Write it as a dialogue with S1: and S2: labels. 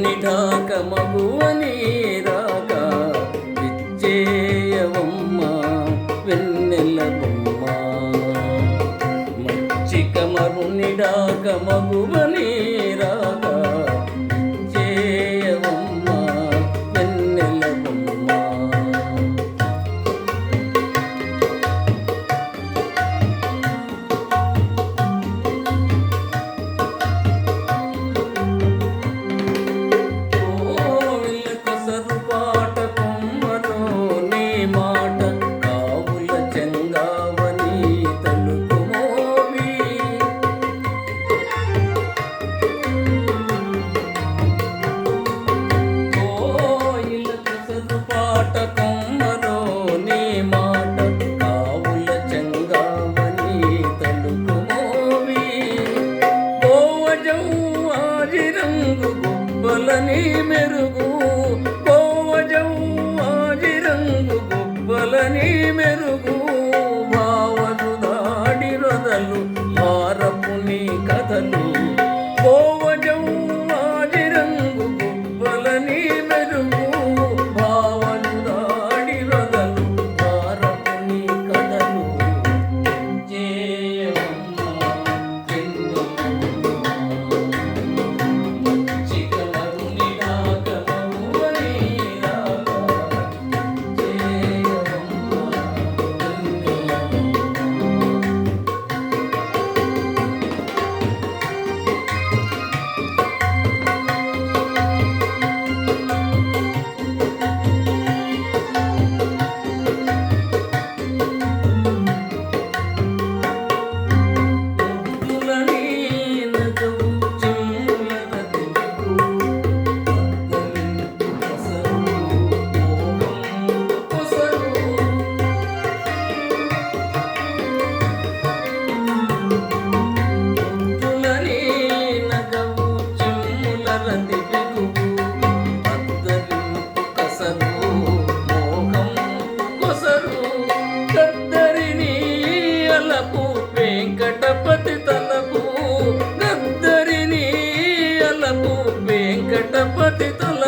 S1: నిఠాక మగువని రాక విచ్చేయవమ్మ వెన్నెల బొమ్మ. మచ్చిక మరునిడాక మగువని రంగు గుబ్బలని మెరుగు కోవజం ఆజి రంగు మెరుగు. దంపతి తల